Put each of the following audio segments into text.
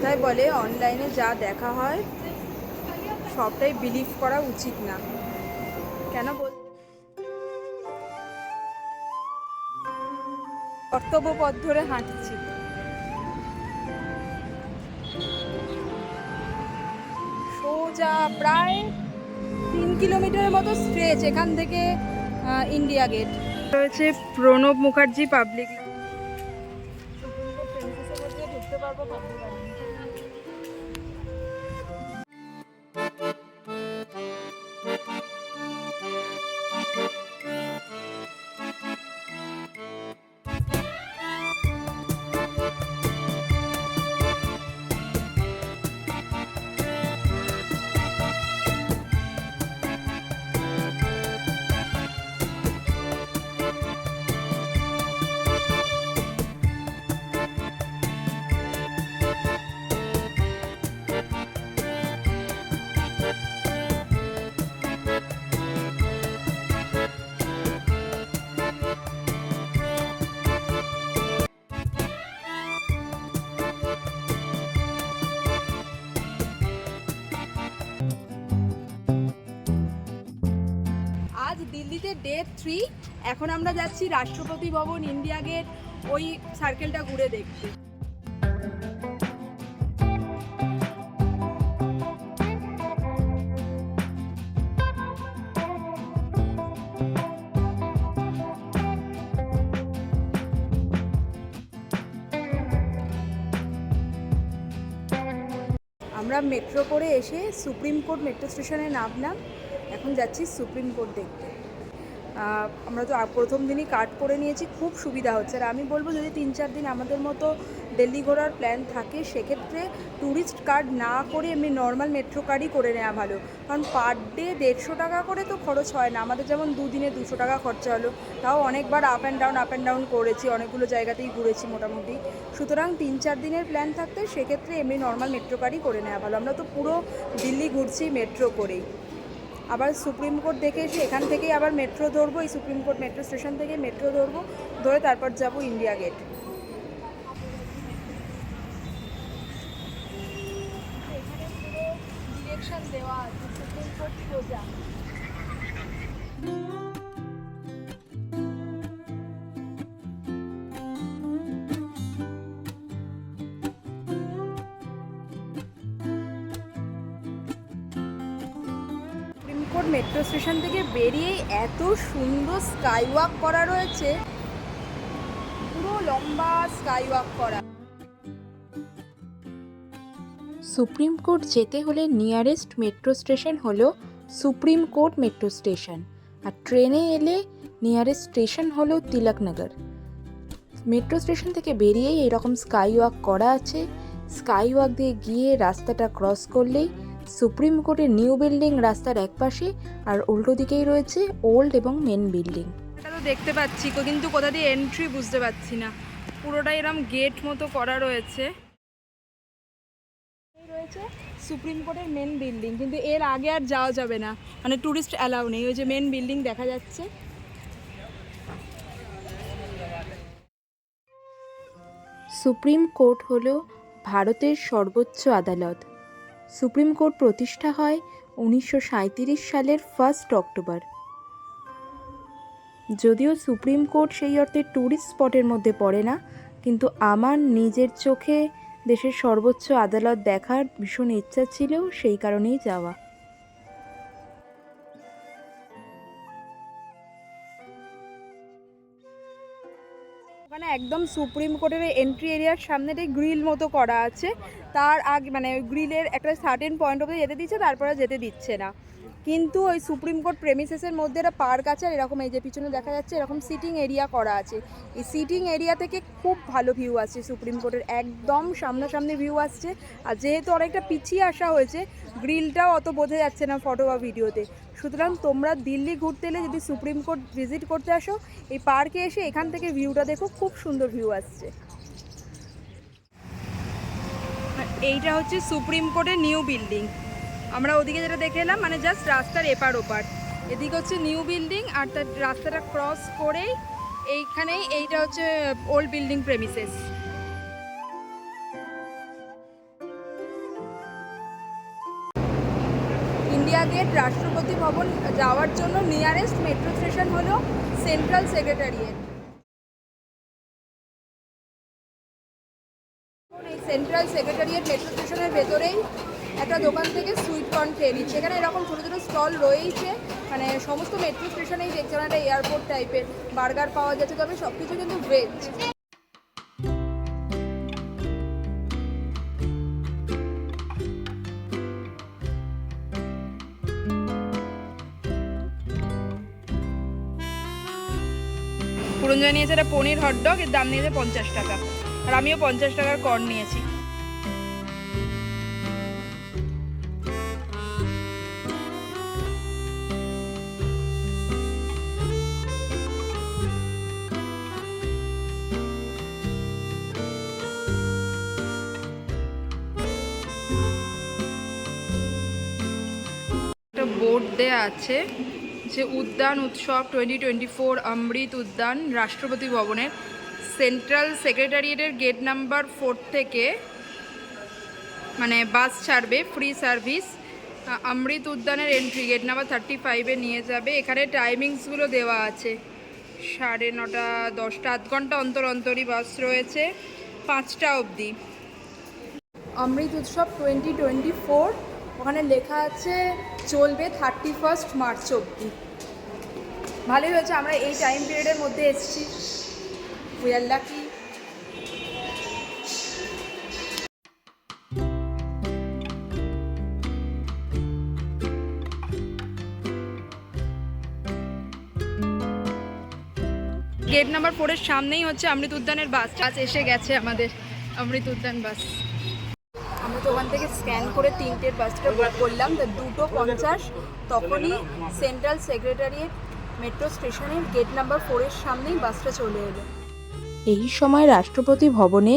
কথায় বলে অনলাইনে যা দেখা হয়, সবটাই বিলিভ করা উচিত না। কেন বল কর্তব্য পথ ধরে হাঁটছি। সোজা প্রায় তিন কিলোমিটারের মতো স্ট্রেচ এখান থেকে ইন্ডিয়া গেট রয়েছে প্রণব মুখার্জি পাবলিক ঢুকতে পারব দিল্লিতে ডে থ্রি এখন আমরা যাচ্ছি রাষ্ট্রপতি ভবন ইন্ডিয়া গেট ওই সার্কেলটা ঘুরে দেখতে। আমরা মেট্রো করে এসে সুপ্রিম কোর্ট মেট্রো স্টেশনে নামলাম। এখন যাচ্ছি সুপ্রিম কোর্ট দেখতে। আমরা তো প্রথম দিনই কাট করে নিয়েছি, খুব সুবিধা হচ্ছে। আর আমি বলব যদি তিন চার দিন আমাদের মতো দিল্লি ঘোরার প্ল্যান থাকে, সেক্ষেত্রে ট্যুরিস্ট কার্ড না করে এমনি নর্মাল মেট্রো কার্ডই করে নেওয়া ভালো। কারণ পার ডে দেড়শো টাকা করে তো খরচ হয় না। আমাদের যেমন দুদিনে দুশো টাকা খরচা হলো, তাও অনেকবার up and down up and down করেছি, অনেকগুলো জায়গাতেই ঘুরেছি মোটামুটি। সুতরাং তিন চার দিনের প্ল্যান থাকতে, সেক্ষেত্রে এমনি নর্মাল মেট্রো কার্ডই করে নেওয়া ভালো। আমরা তো পুরো দিল্লি ঘুরছি মেট্রো করেই। আবার সুপ্রিম কোর্ট দেখে এসে এখান থেকেই আবার মেট্রো ধরবো, এই সুপ্রিম কোর্ট মেট্রো স্টেশন থেকে মেট্রো ধরবো, ধরে তারপর যাব ইন্ডিয়া গেট। দেওয়া আছে, সুপ্রিম কোর্ট সোজা। মেট্রো স্টেশন থেকে বেরিয়েই এত সুন্দর স্কাই ওয়াক করা রয়েছে। পুরো লম্বা স্কাই ওয়াক করা। সুপ্রিম কোর্ট যেতে হলে নিয়ারেস্ট মেট্রো স্টেশন হলো সুপ্রিম কোর্ট মেট্রো স্টেশন। আর ট্রেনে এলে নিয়ারেস্ট স্টেশন হলো তিলকনগর মেট্রো স্টেশন থেকে বেরিয়েই এরকম স্কাই ওয়াক করা আছে। স্কাই ওয়াক দিয়ে গিয়ে রাস্তাটা ক্রস করলেই সুপ্রিম কোর্টের নিউ বিল্ডিং রাস্তার একপাশে আর উল্টো দিকেই রয়েছে ওল্ড এবং মেন বিল্ডিং। এটা তো দেখতে পাচ্ছি কিন্তু কোথা দিয়ে এন্ট্রি বুঝতে পারছি না। পুরোটাই এরকম গেট মতো করা রয়েছে। রয়েছে সুপ্রিম কোর্টের মেন বিল্ডিং কিন্তু এর আগে আর যাওয়া যাবে না। মানে ট্যুরিস্ট অ্যালাউ নেই ওই যে মেন বিল্ডিং দেখা যাচ্ছে। সুপ্রিম কোর্ট হল ভারতের সর্বোচ্চ আদালত। সুপ্রিম কোর্ট প্রতিষ্ঠা হয় উনিশশো সাঁইত্রিশ সালের ফার্স্ট অক্টোবর। যদিও সুপ্রিম কোর্ট সেই অর্থে ট্যুরিস্ট স্পটের মধ্যে পড়ে না, কিন্তু আমার নিজের চোখে দেশের সর্বোচ্চ আদালত দেখার ভীষণ ইচ্ছা ছিল সেই কারণেই যাওয়া। একদম সুপ্রিম কোর্টের এন্ট্রি এরিয়ার সামনে সামনেটাই গ্রিল মতো করা আছে, তার আগে মানে গ্রিলের একটা সার্টেন পয়েন্ট অব্দি যেতে দিচ্ছে, তারপরে যেতে দিচ্ছে না। কিন্তু ওই সুপ্রিম কোর্ট প্রেমিসেসের মধ্যে একটা পার্ক আছে, আর এরকম এই যে পিছনে দেখা যাচ্ছে, এরকম সিটিং এরিয়া করা আছে। এই সিটিং এরিয়া থেকে খুব ভালো ভিউ আসছে সুপ্রিম কোর্টের, একদম সামনাসামনি ভিউ আসছে। আর যেহেতু অনেকটা পিছিয়ে আসা হয়েছে গ্রিলটাও অত বোঝা যাচ্ছে না ফটো বা ভিডিওতে সুতরাং তোমরা দিল্লি ঘুরতে এলে যদি সুপ্রিম কোর্ট ভিজিট করতে আসো, এই পার্কে এসে এখান থেকে ভিউটা দেখো, খুব সুন্দর ভিউ আসছে। এইটা হচ্ছে সুপ্রিম কোর্টের নিউ বিল্ডিং। আমরা ওদিকে যেটা দেখে এলাম মানে জাস্ট রাস্তার এপার ওপার। এদিকে হচ্ছে নিউ বিল্ডিং, আর তার রাস্তাটা ক্রস করেই এইখানেই এইটা হচ্ছে old building premises India Gate Rashtrapati Bhavan যাওয়ার জন্য নিয়ারেস্ট মেট্রো স্টেশন হলো Central Secretariat. Central Secretariat metro স্টেশনের ভেতরেই একটা দোকান থেকে সুইট কর্ন খেয়ে নিচ্ছে। এখানে এরকম ছোটো ছোটো স্টল রয়েইছে। মানে সমস্ত মেট্রো স্টেশনেই দেখছে মানে একটা এয়ারপোর্ট টাইপের, বার্গার পাওয়া যাচ্ছে, তবে সব কিছু কিন্তু ভেজ। পুরঞ্জয় নিয়েছে একটা পনির হটডগ এর দাম নিয়েছে পঞ্চাশ টাকা। আর আমিও পঞ্চাশ টাকার কর নিয়েছি। বোর্ড দেয়া আছে। যে উদ্যান উৎসব টোয়েন্টি টোয়েন্টি ফোর অমৃত উদ্যান রাষ্ট্রপতি ভবনের সেন্ট্রাল সেক্রেটারিয়েটের গেট নাম্বার ফোর থেকে মানে বাস ছাড়বে ফ্রি সার্ভিস অমৃত উদ্যানের এন্ট্রি গেট নাম্বার থার্টি ফাইভে নিয়ে যাবে। এখানে টাইমিংসগুলো দেওয়া আছে। সাড়ে নটা, দশটা, আধ ঘণ্টা অন্তর অন্তরই বাস রয়েছে, পাঁচটা অবধি। অমৃত উৎসব টোয়েন্টি টোয়েন্টি ফোর ওখানে লেখা আছে, চলবে থার্টি ফার্স্ট মার্চ অব্দি ভালোই হয়েছে, আমরা এই টাইম পিরিয়ডের মধ্যে এসেছি। We are lucky gate number ফোরের সামনেই হচ্ছে অমৃত উদ্যানের বাস বাস এসে গেছে আমাদের অমৃত উদ্যান বাস ওখান থেকে স্ক্যান করে তিনটের বাসটা বুক করলাম। তো দুটো পঞ্চাশ, তখনই সেন্ট্রাল সেক্রেটারিয়েট মেট্রো স্টেশনের গেট নাম্বার ফোরের সামনেই বাসটা চলে এলো। এই সময় রাষ্ট্রপতি ভবনে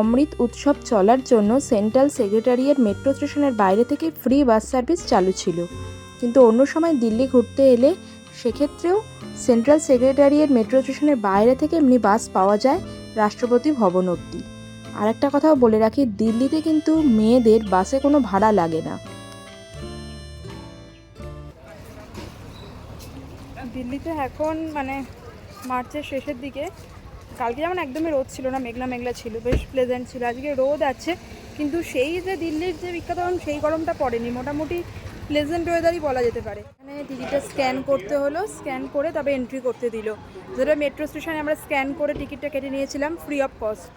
অমৃত উৎসব চলার জন্য সেন্ট্রাল সেক্রেটারিয়েট মেট্রো স্টেশনের বাইরে থেকে ফ্রি বাস সার্ভিস চালু ছিল। কিন্তু অন্য সময় দিল্লি ঘুরতে এলে সেক্ষেত্রেও সেন্ট্রাল সেক্রেটারিয়েট মেট্রো স্টেশনের বাইরে থেকে এমনি বাস পাওয়া যায় রাষ্ট্রপতি ভবন অবধি। আর একটা কথাও বলে রাখি, দিল্লিতে কিন্তু মেয়েদের বাসে কোনো ভাড়া লাগে না। দিল্লিতে এখন মানে মার্চের শেষের দিকে, কালকে যেমন একদমই রোদ ছিল না, মেঘলা মেঘলা ছিল, বেশ প্লেজেন্ট ছিল, আজকে রোদ আছে, কিন্তু সেই যে দিল্লির যে বিখ্যাত গরম, সেই গরমটা পড়েনি, মোটামুটি প্লেজেন্ট ওয়েদারই বলা যেতে পারে। এখানে টিকিটটা স্ক্যান করতে হলো স্ক্যান করে তবে এন্ট্রি করতে দিল। যেটা মেট্রো স্টেশনে আমরা স্ক্যান করে টিকিটটা কেটে নিয়েছিলাম ফ্রি অফ কস্ট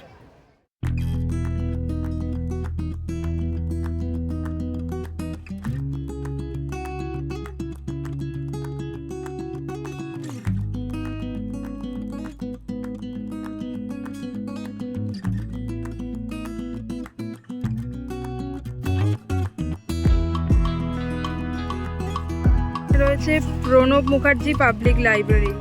রয়েছে প্রণব মুখার্জি পাবলিক লাইব্রেরি।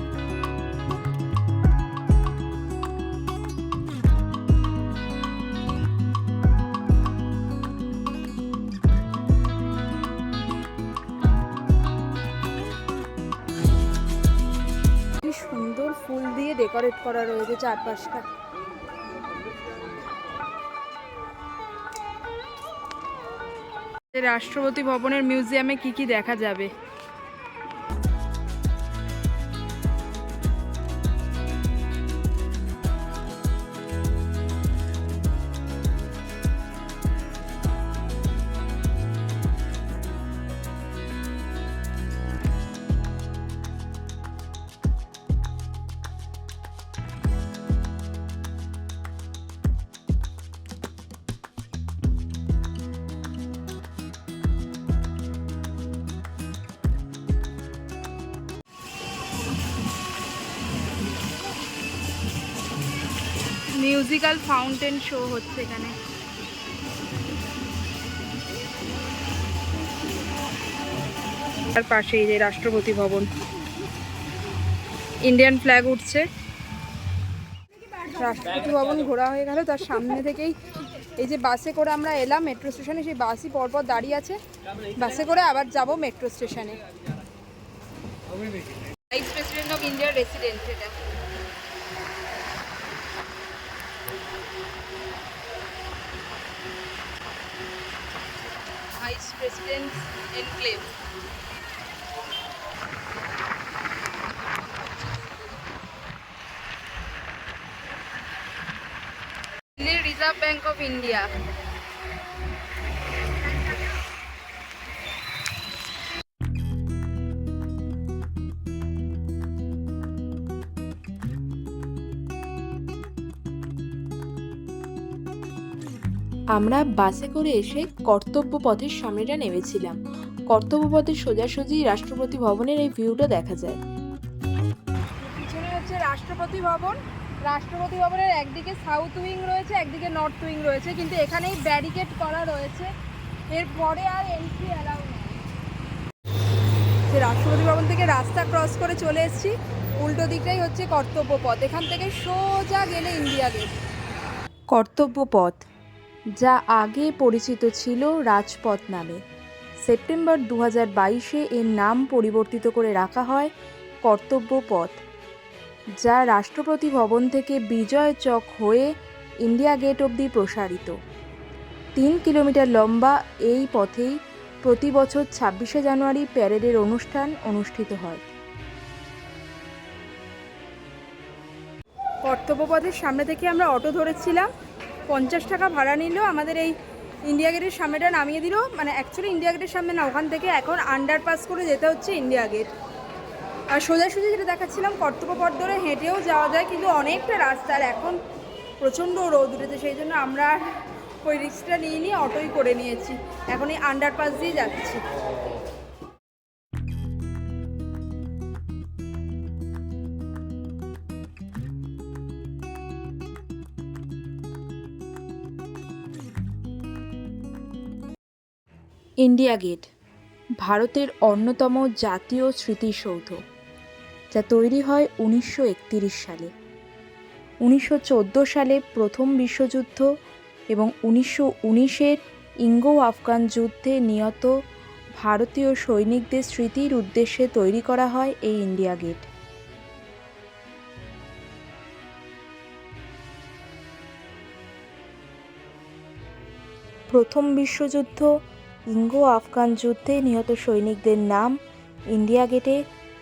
সুন্দর ফুল দিয়ে ডেকোরেট করা রয়েছে চারপাশটা। রাষ্ট্রপতি ভবনের মিউজিয়ামে কি কি দেখা যাবে? মিউজিক্যাল ফাউন্টেন শো হচ্ছে এখানে। তার পাশেই যে রাষ্ট্রপতি ভবন। ইন্ডিয়ান ফ্ল্যাগ উঠছে। রাষ্ট্রপতি ভবন ঘোরা হয়ে গেল, তার সামনে থেকেই এই যে বাসে করে আমরা এলাম মেট্রো স্টেশনে সেই বাসই পরপর দাঁড়িয়ে আছে। বাসে করে আবার যাব মেট্রো স্টেশনে ভাইস প্রেসিডেন্ট অফ ইন্ডিয়ার রেসিডেন্ট এটা। Vice Vice President's Enclave. Delhi Reserve আমরা বাসে করে এসে কর্তব্য পথের সামনেটা নেমেছিলাম। কর্তব্য পথের সোজাসুজি রাষ্ট্রপতি ভবনের এই ভিউটা দেখা যায়। পিছনে হচ্ছে রাষ্ট্রপতি ভবন। রাষ্ট্রপতি ভবনের একদিকে সাউথ উইং রয়েছে একদিকে নর্থ উইং রয়েছে কিন্তু এখানেই ব্যারিকেড করা রয়েছে। এরপরে আর এন্ট্রি অ্যালাউ নেই। রাষ্ট্রপতি ভবন থেকে রাস্তা ক্রস করে চলে এসেছি উল্টো দিকটাই হচ্ছে কর্তব্য পথ এখান থেকে সোজা গেলে ইন্ডিয়া গেট কর্তব্য পথ যা আগে পরিচিত ছিল রাজপথ নামে। সেপ্টেম্বর দু হাজার বাইশে এর নাম পরিবর্তিত করে রাখা হয় কর্তব্য পথ, যা রাষ্ট্রপতি ভবন থেকে বিজয় চক হয়ে ইন্ডিয়া গেট অবধি প্রসারিত। তিন কিলোমিটার লম্বা এই পথেই প্রতি বছর ছাব্বিশে জানুয়ারি প্যারেডের অনুষ্ঠান অনুষ্ঠিত হয়। কর্তব্য পথের সামনে থেকে আমরা অটো ধরেছিলাম। পঞ্চাশ টাকা ভাড়া নিল আমাদের এই ইন্ডিয়া গেটের সামনেটা নামিয়ে দিল। মানে অ্যাকচুয়ালি ইন্ডিয়া গেটের সামনে না, ওখান থেকে এখন আন্ডারপাস করে যেতে হচ্ছে ইন্ডিয়া গেট আর সোজাসুজি যেটা দেখাচ্ছিলাম কর্তব্য পথ ধরে হেঁটেও যাওয়া যায়, কিন্তু অনেকটা রাস্তা আর এখন প্রচণ্ড রোদ উঠেছে, সেই জন্য আমরা ওই রিক্সটা নিয়ে নিয়ে অটোই করে নিয়েছি। এখন এই আন্ডারপাস দিয়ে যাচ্ছি। ইন্ডিয়া গেট, ভারতের অন্যতম জাতীয় স্মৃতিসৌধ, যা তৈরি হয় উনিশশো সালে। উনিশশো চোদ্দ সালে প্রথম বিশ্বযুদ্ধ এবং উনিশশো উনিশের ইঙ্গো আফগান যুদ্ধে নিহত ভারতীয় সৈনিকদের স্মৃতির উদ্দেশ্যে তৈরি করা হয় এই ইন্ডিয়া গেট। প্রথম বিশ্বযুদ্ধ ইঙ্গো আফগান যুদ্ধে নিহত সৈনিকদের নাম ইন্ডিয়া গেটে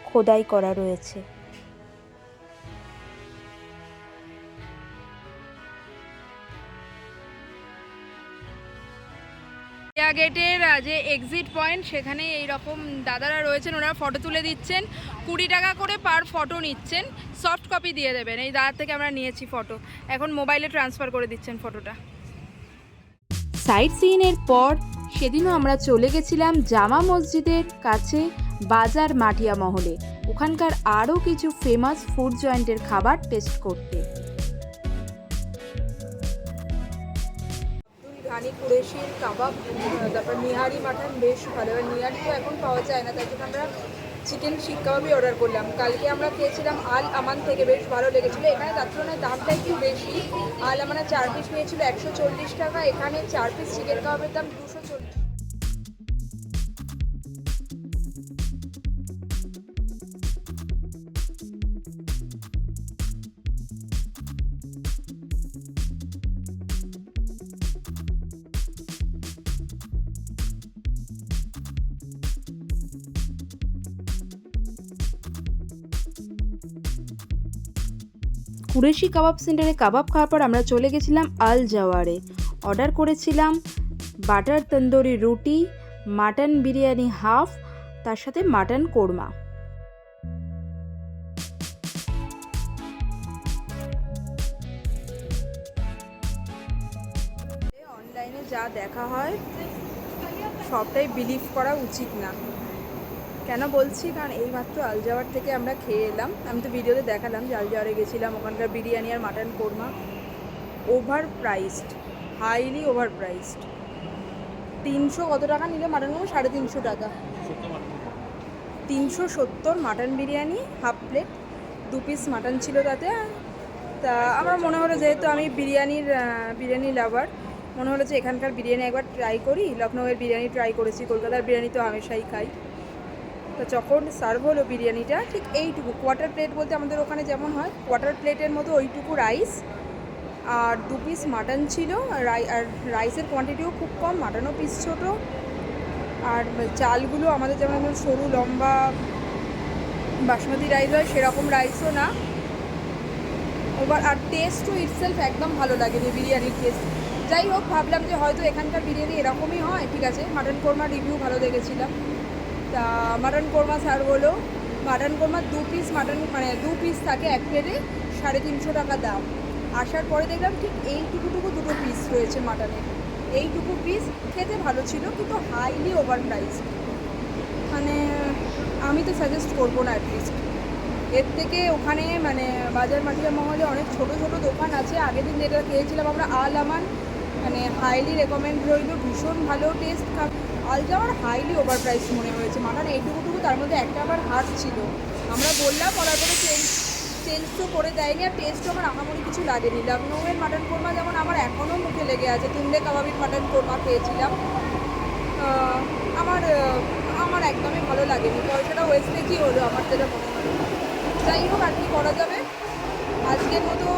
খোদাই করা রয়েছে। ইন্ডিয়া গেটের যে এক্সিট পয়েন্ট সেখানে এই রকম দাদারা রয়েছেন ওরা ফটো তুলে দিচ্ছেন। কুড়ি টাকা করে পার ফটো নিচ্ছেন। সফট কপি দিয়ে দেবেন। এই দাদার থেকে আমরা নিয়েছি ফটো এখন মোবাইলে ট্রান্সফার করে দিচ্ছেন ফটোটা সাইট সিনের পর সেদিনও আমরা চলে গেছিলাম জামা মসজিদের কাছে বাজার মাটিয়া মহলে। ওখানকার আরও কিছু ফেমাস ফুড জয়েন্টের খাবার টেস্ট করতে। কুরেশির কাবাব তারপর নিহারি মাঠান বেশ ভালো। এবার নিহারি তো এখন পাওয়া যায় না, তাই জন্য আমরা চিকেন শিক কাবাবই অর্ডার করলাম। কালকে আমরা খেয়েছিলাম আল আমান থেকে, বেশ ভালো লেগেছিলো। এখানে তার তুলনায় দামটা একটু বেশি। আল আমানা চার পিস নিয়েছিল একশো চল্লিশ টাকা। এখানে চার পিস চিকেন কাবাবের দাম দুশো চল্লিশ। কুরেশি কাবাব সেন্টারে কাবাব খাওয়ার পর আমরা চলে গেছিলাম আল জাওয়ারে। অর্ডার করেছিলাম বাটার তন্দুরি রুটি, মাটন বিরিয়ানি হাফ, তার সাথে মাটন কোরমা। অনলাইনে যা দেখা হয়, সবটাই বিলিভ করা উচিত না। কেন বলছি? কারণ এইমাত্র আলজাওয়ার থেকে আমরা খেয়ে এলাম। আমি তো ভিডিওতে দেখালাম যে আলজাওয়ারে গেছিলাম, ওখানকার বিরিয়ানি আর mutton korma. Overpriced highly overpriced তিনশো কত টাকা নিলে মাটন কোরমা? সাড়ে তিনশো টাকা। তিনশো সত্তর মাটন বিরিয়ানি, হাফ প্লেট, দু পিস মাটন ছিল তাতে। তা আমার মনে হলো যেহেতু আমি বিরিয়ানির বিরিয়ানি লাভার, মনে হলো যে এখানকার বিরিয়ানি একবার ট্রাই করি। লখনৌয়ের বিরিয়ানি ট্রাই করেছি, কলকাতার বিরিয়ানি তো হামেশাই খাই। তো যখন সার্ভ হলো বিরিয়ানিটা, ঠিক এইটুকু কোয়ার্টার প্লেট বলতে আমাদের ওখানে যেমন হয় কোয়ার্টার প্লেটের মতো ওইটুকু রাইস আর দু পিস মাটন ছিল, আর রাই- আর রাইসের কোয়ান্টিটিও খুব কম মাটনও পিস ছোটো। আর চালগুলো আমাদের যেমন সরু, লম্বা, বাসমতি রাইস হয়, সেরকম রাইসও না। এবার আর টেস্টও ইটসেলফ একদম ভালো লাগেনি বিরিয়ানির টেস্ট যাই হোক, ভাবলাম যে হয়তো এখানকার বিরিয়ানি এরকমই হয়, ঠিক আছে। মাটন কোরমা রিভিউ ভালো দেখেছিলাম। তা মাটন কোরমা স্যার বলো। মাটন কোরমা দু পিস মাটন মানে দু পিস থাকে এক প্লেটে সাড়ে তিনশো টাকা দাম। আসার পরে দেখলাম ঠিক এইটুকুটুকু দুটো পিস রয়েছে মাটনের এইটুকু পিস খেতে ভালো ছিল, কিন্তু হাইলি ওভার প্রাইস মানে আমি তো সাজেস্ট করব না অ্যাটলিস্ট এর থেকে ওখানে মানে বাজার মাটিয়া মহলে অনেক ছোট ছোট দোকান আছে। আগের দিন যেটা খেয়েছিলাম আমরা আল আমান মানে হাইলি রেকমেন্ড রইল, ভীষণ ভালো টেস্ট আলটা আমার হাইলি ওভার প্রাইস মনে হয়েছে। মাটন এইটুকুটুকু তার মধ্যে একটা আবার হাট ছিল। আমরা বললাম, বলার পরে চেঞ্জ চেঞ্জ তো করে দেয়নি আর টেস্টও আমার আহামরি কিছু লাগেনি। লখনৌয়ের মাটন কোরমা যেমন আমার এখনও মুখে লেগে আছে। তুমলে কাবাবির মাটন কোরমা খেয়েছিলাম। আমার আমার একদমই ভালো লাগেনি। পয়সাটা ওয়েস্টেজই হলো আমার যেটা মনে হলো যাই হোক, আর কি করা যাবে? আজকের মতো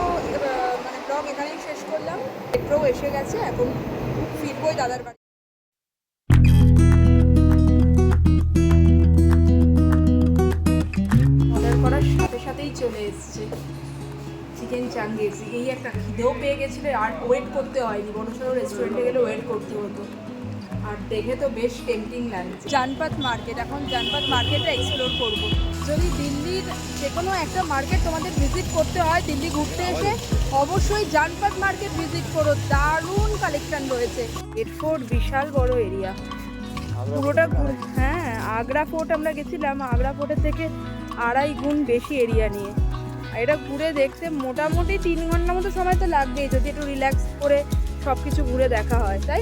মানে ব্লগ এখানেই শেষ করলাম। মেট্রো এসে গেছে, এখন ফিরবোই দাদার বাড়ি। সাথেই চলে এসছে। চিকেন চাঙ্গেজি এই একটা খিদেও পেয়ে গেছিল, আর ওয়েট করতে হয়নি। বড় সড়ো রেস্টুরেন্টে গেলে ওয়েট করতে হতো। আর দেখে তো বেশ টেম্পটিং লাগছে। জানপাত মার্কেট এখন জানপাত মার্কেটটা এক্সপ্লোর করব। যদি দিল্লির যে কোনো একটা মার্কেট তোমাদের ভিজিট করতে হয়, দিল্লি ঘুরতে এসে, অবশ্যই জানপাত মার্কেট ভিজিট করো। দারুণ কালেকশন রয়েছে। এরপর বিশাল বড় এরিয়া পুরোটা হ্যাঁ আগ্রা ফোর্ট আমরা গেছিলাম। আগ্রা ফোর্টের থেকে আড়াই গুণ বেশি এরিয়া নিয়ে। আর এটা ঘুরে দেখতে মোটামুটি তিন ঘণ্টা মতো সময় তো লাগবেই, যদি একটু রিল্যাক্স করে সব কিছু ঘুরে দেখা হয়, তাই